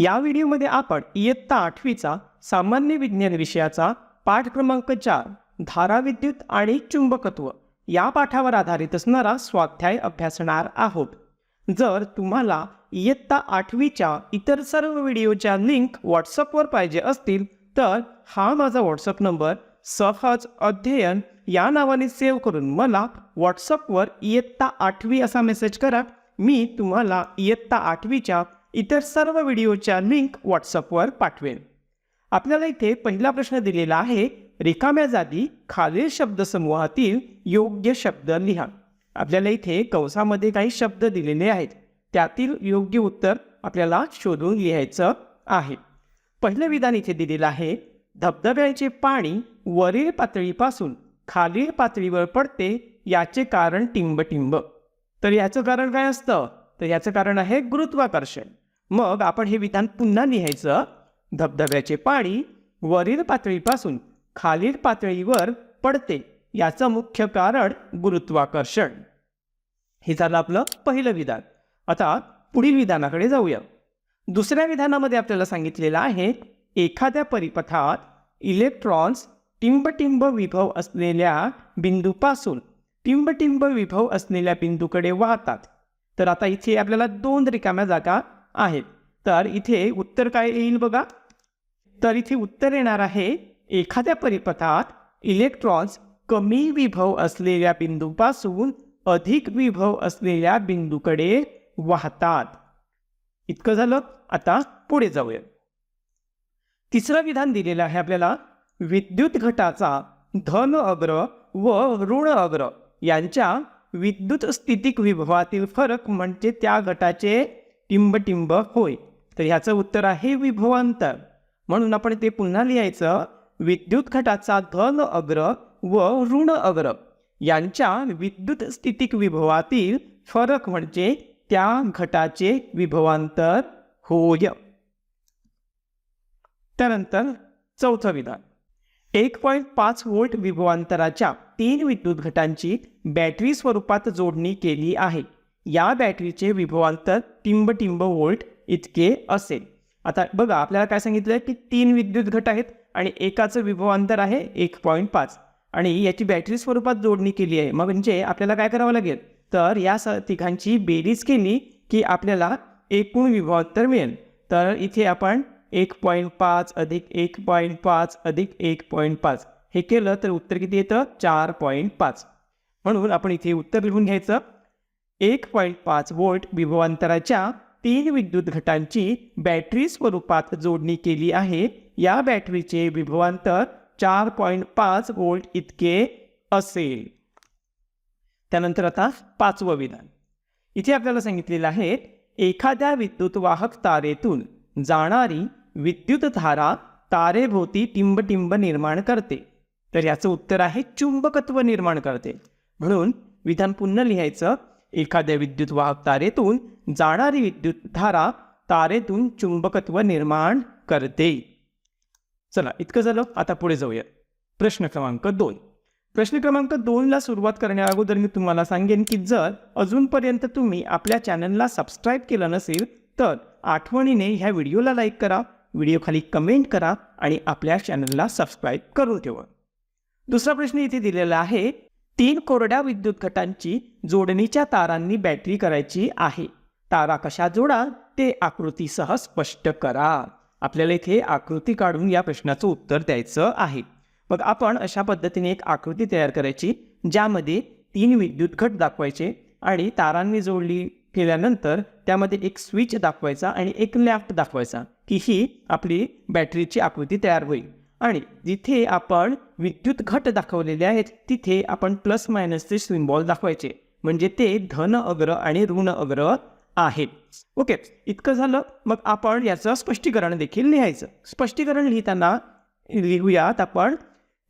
या व्हिडिओमध्ये आपण इयत्ता आठवीचा सामान्य विज्ञान विषयाचा पाठ क्रमांक चार धाराविद्युत आणि चुंबकत्व या पाठावर आधारित असणारा स्वाध्याय अभ्यासणार आहोत. जर तुम्हाला इयत्ता आठवीच्या इतर सर्व व्हिडिओच्या लिंक व्हॉट्सअपवर पाहिजे असतील तर हा माझा व्हॉट्सअप नंबर सहज अध्ययन या नावाने सेव्ह करून मला व्हॉट्सअपवर इयत्ता आठवी असा मेसेज करा. मी तुम्हाला इयत्ता आठवीच्या इतर सर्व व्हिडिओच्या लिंक व्हॉट्सअपवर पाठवेन. आपल्याला इथे पहिला प्रश्न दिलेला आहे रिकाम्या जागी खालील शब्दसमूहातील योग्य शब्द लिहा. आपल्याला इथे कंसामध्ये काही शब्द दिलेले आहेत त्यातील योग्य उत्तर आपल्याला शोधून लिहायचं आहे. पहिलं विधान इथे दिलेलं आहे धबधब्याचे पाणी वरील पातळीपासून खालील पातळीवर पडते याचे कारण टिंबटिंब. तर याचं कारण काय असतं? तर याचं कारण आहे गुरुत्वाकर्षण. मग आपण हे विधान पुन्हा लिहायचं. धबधब्याचे पाणी वरील पातळीपासून खालील पातळीवर पडते याचं मुख्य कारण गुरुत्वाकर्षण. हे झालं आपलं पहिलं विधान. आता पुढील विधानाकडे जाऊया. दुसऱ्या विधानामध्ये आपल्याला सांगितलेलं आहे एखाद्या परिपथात इलेक्ट्रॉन्स टिंबटिंब विभव असलेल्या बिंदूपासून टिंबटिंब विभव असलेल्या बिंदूकडे वाहतात. तर आता इथे आपल्याला दोन रिकाम्या जागा आहेत. तर इथे उत्तर काय येईल बघा? तर इथे उत्तर येणार आहे एखाद्या परिपथात इलेक्ट्रॉन्स कमी विभव असलेल्या बिंदूपासून अधिक विभव असलेल्या बिंदूकडे वाहतात. इतकं झालं. आता पुढे जाऊया. तिसरं विधान दिलेलं आहे आपल्याला विद्युत घटाचा धन अग्र व ऋण अग्र यांच्या विद्युत स्थितिक विभवातील फरक म्हणजे त्या घटाचे टिंबटिंब होय. तर ह्याचं उत्तर आहे विभवांतर. म्हणून आपण ते पुन्हा लिहायचं विद्युत घटाचा धन अग्र व ऋण अग्र. यांच्या विद्युत स्थितिक विभवातील फरक म्हणजे त्या घटाचे विभवांतर होय. त्यानंतर चौथं विधान. एक पॉईंट पाच व्होल्ट विभवांतराच्या तीन विद्युत घटांची बॅटरी स्वरूपात जोडणी केली आहे. या बॅटरीचे विभवांतर टिंब वोल्ट इतके असेल. आता बघा आपल्याला काय सांगितलं आहे की तीन विद्युत घट आहेत आणि एकाचं विभवांतर आहे एक पॉईंट पाच. आणि याची बॅटरी स्वरूपात जोडणी केली आहे. मग म्हणजे आपल्याला काय करावं लागेल? तर या स तिघांची बेरीज केली की आपल्याला एकूण विभवांतर मिळेल. तर इथे आपण एक पॉईंट पाच अधिक एक पॉईंट पाच अधिक एक पॉईंट पाच हे केलं तर उत्तर किती येतं? चार पॉईंट पाच. म्हणून आपण इथे उत्तर लिहून घ्यायचं. एक पॉईंट पाच वोल्ट विभवांतराच्या तीन विद्युत घटांची बॅटरी स्वरूपात जोडणी केली आहे. या बॅटरीचे विभवांतर चार पॉईंट पाच वोल्ट इतके असेल. त्यानंतर आता पाचवं विधान. इथे आपल्याला सांगितलेलं आहे एखाद्या विद्युत वाहक तारेतून जाणारी विद्युत धारा तारेभोवती टिंबटिंब निर्माण करते. तर याचं उत्तर आहे चुंबकत्व निर्माण करते. म्हणून विधान पुन्हा लिहायचं एखाद्या विद्युत वाहक तारेतून जाणारी विद्युत धारा तारेतून चुंबकत्व निर्माण करते. चला इतकं झालं आता पुढे जाऊया. प्रश्न क्रमांक दोन. प्रश्न क्रमांक दोनला सुरुवात करण्या अगोदर मी तुम्हाला सांगेन की जर अजूनपर्यंत तुम्ही आपल्या चॅनलला सबस्क्राईब केलं नसेल तर आठवणीने ह्या व्हिडिओला लाईक करा व्हिडिओ खाली कमेंट करा आणि आपल्या चॅनलला सबस्क्राईब करून ठेवा. दुसरा प्रश्न इथे दिलेला आहे तीन कोरड्या विद्युत घटांची जोडणीच्या तारांनी बॅटरी करायची आहे. तारा कशा जोडा? ते आकृतीसह स्पष्ट करा. आपल्याला इथे आकृती काढून या प्रश्नाचं उत्तर द्यायचं आहे. मग आपण अशा पद्धतीने एक आकृती तयार करायची ज्यामध्ये तीन विद्युत घट दाखवायचे आणि तारांनी जोडली केल्यानंतर त्यामध्ये एक स्विच दाखवायचा आणि एक लॅम्प दाखवायचा की ही आपली बॅटरीची आकृती तयार होईल. आणि जिथे आपण विद्युत घट दाखवलेले आहेत तिथे आपण प्लस मायनसचे सिम्बॉल दाखवायचे. म्हणजे ते धन अग्र आणि ऋण अग्र आहेत. ओके इतकं झालं. मग आपण याचं स्पष्टीकरण देखील लिहायचं. स्पष्टीकरण लिहिताना लिहूयात आपण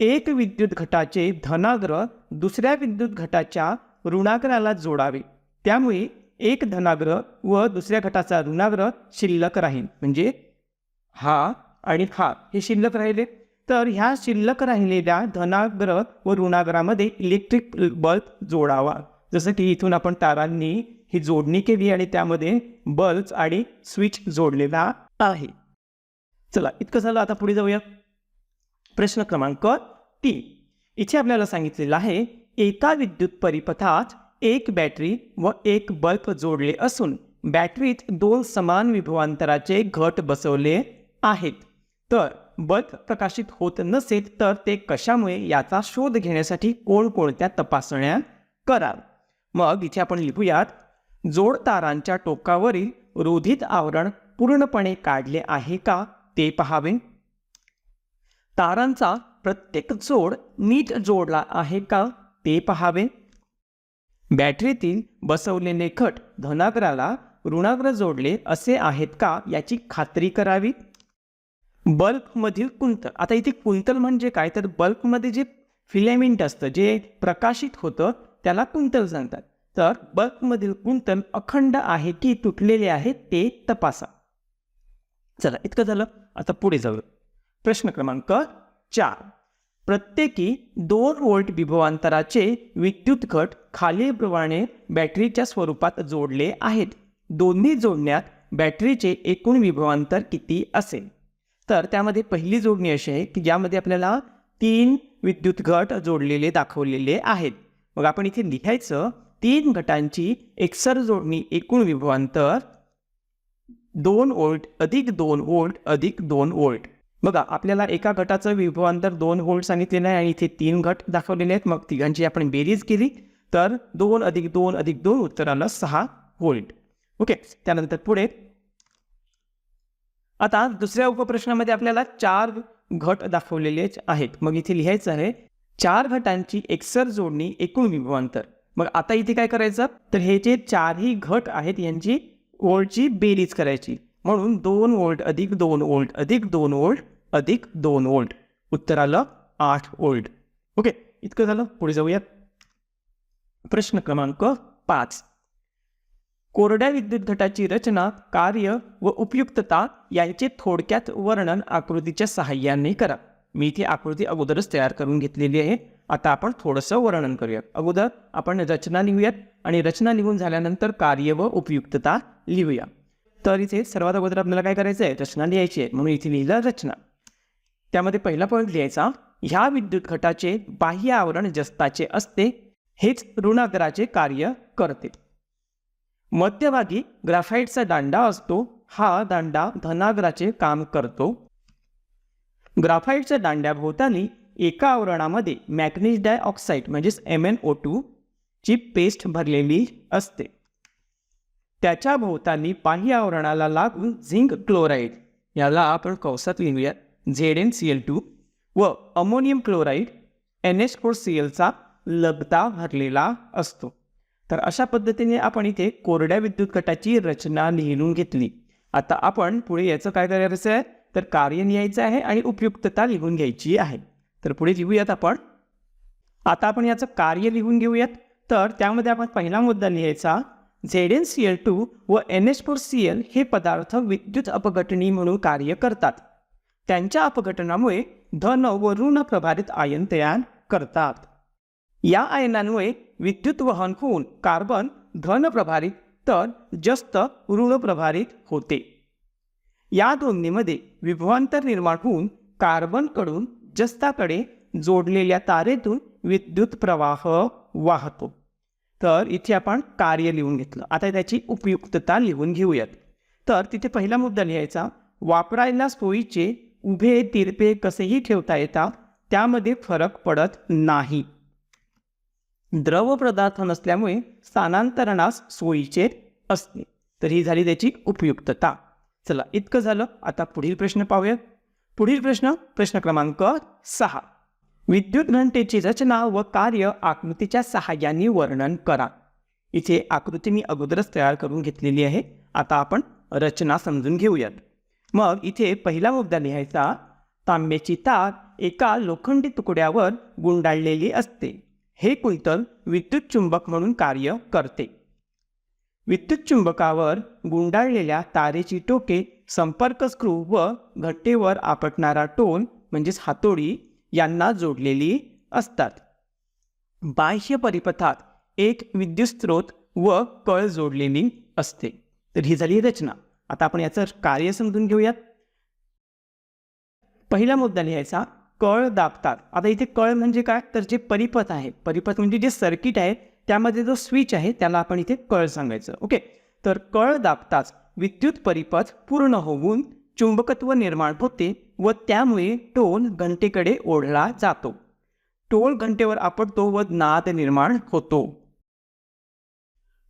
एक विद्युत घटाचे धनाग्र दुसऱ्या विद्युत घटाच्या ऋणाग्राला जोडावे. त्यामुळे एक धनाग्र व दुसऱ्या घटाचा ऋणाग्र शिल्लक राहील. म्हणजे हा आणि हा हे शिल्लक राहिले. तर ह्या शिल्लक राहिलेल्या धनाग्र व ऋणाग्रामध्ये इलेक्ट्रिक बल्ब जोडावा. जसं की इथून आपण तारांनी ही जोडणी केली आणि त्यामध्ये बल्ब आणि स्विच जोडलेला आहे. चला इतकं झालं आता पुढे जाऊया. प्रश्न क्रमांक तीन. इथे आपल्याला सांगितलेलं आहे एका विद्युत परिपथात एक बॅटरी व एक बल्ब जोडले असून बॅटरीत दोन समान विभवांतराचे घट बसवले आहेत. तर बल्ब प्रकाशित होत नसेल तर ते कशामुळे याचा शोध घेण्यासाठी कोणकोणत्या तपासण्या कराल? मग इथे आपण लिहूयात जोड तारांच्या टोकावरील रोधित आवरण पूर्णपणे काढले आहे का ते पहावे. तारांचा प्रत्येक जोड नीट जोडला आहे का ते पहावे. बॅटरीतील बसवलेले घट धनाग्राला ऋणाग्र जोडले असे आहेत का याची खात्री करावी. बल्बमधील कुंतल. आता इथे कुंतल म्हणजे काय? तर बल्बमध्ये जे फिलेमेंट असतं जे प्रकाशित होतं त्याला कुंतल सांगतात. तर बल्बमधील कुंतल अखंड आहे की तुटलेले आहे ते तपासा. चला इतकं झालं. आता पुढे जाऊ प्रश्न क्रमांक चार. प्रत्येकी दोन वोल्ट विभवांतराचे विद्युत घट खालीलप्रमाणे बॅटरीच्या स्वरूपात जोडले आहेत. दोन्ही जोडण्यात बॅटरीचे एकूण विभवांतर किती असेल? तर त्यामध्ये पहिली जोडणी अशी आहे की ज्यामध्ये आपल्याला तीन विद्युत गट जोडलेले दाखवलेले आहेत. मग आपण इथे लिहायचं तीन गटांची एकसर जोडणी एकूण विभवांतर दोन वोल्ट अधिक दोन वोल्ट अधिक दोन वोल्ट बघा आपल्याला एका गटाचं विभवांतर दोन वोल्ट सांगितलेलं आहे आणि इथे तीन गट दाखवलेले आहेत. मग तिघांची आपण बेरीज केली तर दोन अधिक दोन अधिक दोन उत्तर आलं सहा वोल्ट ओके त्यानंतर पुढे आता दुसऱ्या उपप्रश्नामध्ये आपल्याला चार घट दाखवलेले आहेत. मग इथे लिहायचं आहे चार घटांची एकसर जोडणी एकूण विभवांतर. मग आता इथे काय करायचं? तर हे जे चारही घट आहेत यांची वोल्टची बेरीज करायची. म्हणून दोन वोल्ट अधिक दोन वोल्ट अधिक दोन वोल्ट अधिक दोन वोल्ट उत्तर आलं आठ वोल्ट ओके इतकं झालं. पुढे जाऊयात. प्रश्न क्रमांक पाच. कोरड्या विद्युत घटाची रचना कार्य व उपयुक्तता यांचे थोडक्यात वर्णन आकृतीच्या सहाय्याने करा. मी इथे आकृती अगोदरच तयार करून घेतलेली आहे. आता आपण थोडंसं वर्णन करूयात. अगोदर आपण रचना लिहूयात आणि रचना लिहून झाल्यानंतर कार्य व उपयुक्तता लिहूया. तर इथे सर्वात अगोदर आपल्याला काय करायचं आहे? रचना लिहायची आहे. म्हणून इथे लिहिलं रचना. त्यामध्ये पहिला पॉईंट लिहायचा. ह्या विद्युत घटाचे बाह्य आवरण जस्ताचे असते हेच ऋणाग्राचे कार्य करते. मध्यभागी ग्राफाईटचा दांडा असतो. हा दांडा धनाग्राचे काम करतो. ग्राफाईटच्या दांड्याभोवताली एका आवरणामध्ये मॅग्नीज डायऑक्साईड म्हणजेच एम एन ओ टू ची पेस्ट भरलेली असते. त्याच्या भोवताली बाह्य आवरणाला लागून झिंक क्लोराईड याला आपण कौसात लिहूया Z N C L two व ammonium chloride N H four C एलचा लगदा भरलेला असतो. तर अशा पद्धतीने आपण इथे कोरड्या विद्युत गटाची रचना लिहून घेतली. आता आपण पुढे याचं काय करायचं आहे? तर कार्य लिहायचं आहे आणि उपयुक्तता लिहून घ्यायची आहे. तर पुढे लिहूयात आपण. आता आपण याचं कार्य लिहून घेऊयात. तर त्यामध्ये आपण पहिला मुद्दा लिहायचा Z N C L two व N H four C L हे पदार्थ विद्युत अपघटनी म्हणून कार्य करतात. त्यांच्या अपघटनामुळे धन व ऋण प्रभारित आयन तयार करतात. या आयनांमुळे विद्युत वहन होऊन कार्बन धन प्रभारित तर जस्त ऋण प्रभारित होते. या दोन्हीमध्ये विभवांतर निर्माण होऊन कार्बनकडून जस्ताकडे जोडलेल्या तारेतून विद्युत प्रवाह वाहतो. तर इथे आपण कार्य लिहून घेतलं. आता त्याची उपयुक्तता लिहून घेऊयात. तर तिथे पहिला मुद्दा लिहायचा. वापरायला सोयीचे उभे तिरपे कसेही ठेवता येतात त्यामध्ये फरक पडत नाही. द्रव पदार्थ नसल्यामुळे स्थानांतरणास सोयीचे असते. तर ही झाली त्याची उपयुक्तता. चला इतकं झालं. आता पुढील प्रश्न पाहूयात पुढील प्रश्न प्रश्न क्रमांक सहा. विद्युत घंटेची रचना व कार्य आकृतीच्या सहाय्याने वर्णन करा. इथे आकृती मी अगोदरच तयार करून घेतलेली आहे. आता आपण रचना समजून घेऊयात. मग इथे पहिला मुद्दा लिहायचा तांब्याची तार एका लोखंडी तुकड्यावर गुंडाळलेली असते. हे कुंतल विद्युत चुंबक म्हणून कार्य करते. विद्युत चुंबकावर गुंडाळलेल्या तारेची टोके संपर्क स्क्रू व घट्टेवर आपटणारा टोन म्हणजेच हातोडी यांना जोडलेली असतात. बाह्य परिपथात एक विद्युत स्रोत व कळ जोडलेली असते. तर ही झाली रचना. आता आपण याचं कार्य समजून घेऊयात. पहिला मुद्दा लिहायचा कळ दाबतात. आता इथे कळ म्हणजे काय? तर जे परिपथ आहे परिपथ म्हणजे जे सर्किट आहे त्यामध्ये जो स्विच आहे त्याला आपण इथे कळ सांगायचं. ओके तर कळ दाबताच विद्युत परिपथ पूर्ण होऊन चुंबकत्व निर्माण होते व त्यामुळे टोल घंटेकडे ओढला जातो. टोल घंटेवर आपटतो व नाद निर्माण होतो.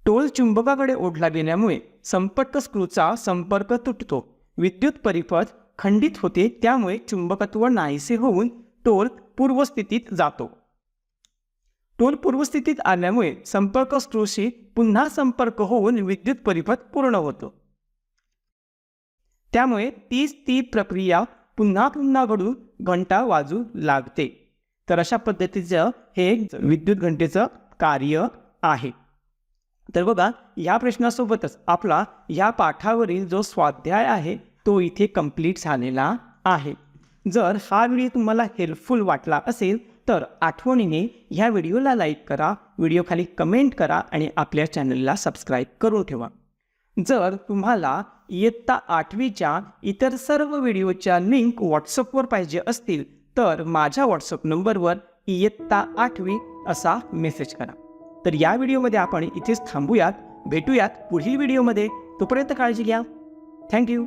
टोल चुंबकाकडे ओढला गेल्यामुळे संपर्क स्क्रूचा संपर्क तुटतो. विद्युत परिपथ खंडित होते त्यामुळे चुंबकत्व नाहीसे होऊन टोल पूर्वस्थितीत जातो. टोल पूर्वस्थितीत आल्यामुळे संपर्क स्क्रूशी पुन्हा संपर्क होऊन विद्युत परिपथ पूर्ण होतो. त्यामुळे तीच ती प्रक्रिया पुन्हा पुन्हा घडून घंटा वाजू लागते. तर अशा पद्धतीचं हे विद्युत घंटेचं कार्य आहे. तर बघा या प्रश्नासोबतच आपला या पाठावरील जो स्वाध्याय आहे तो इथे कंप्लीट झालेला आहे. जर हा व्हिडिओ तुम्हाला हेल्पफुल वाटला असेल तर आठवणीने ह्या व्हिडिओला लाईक करा व्हिडिओ खाली कमेंट करा आणि आपल्या चॅनलला सबस्क्राईब करून ठेवा. जर तुम्हाला इयत्ता आठवीच्या इतर सर्व व्हिडिओच्या लिंक व्हॉट्सअपवर पाहिजे असतील तर माझ्या व्हॉट्सअप नंबरवर इयत्ता आठवी असा मेसेज करा. तर या व्हिडिओमध्ये आपण इथेच थांबूयात भेटूयात पुढील व्हिडिओमध्ये तोपर्यंत काळजी घ्या. थँक्यू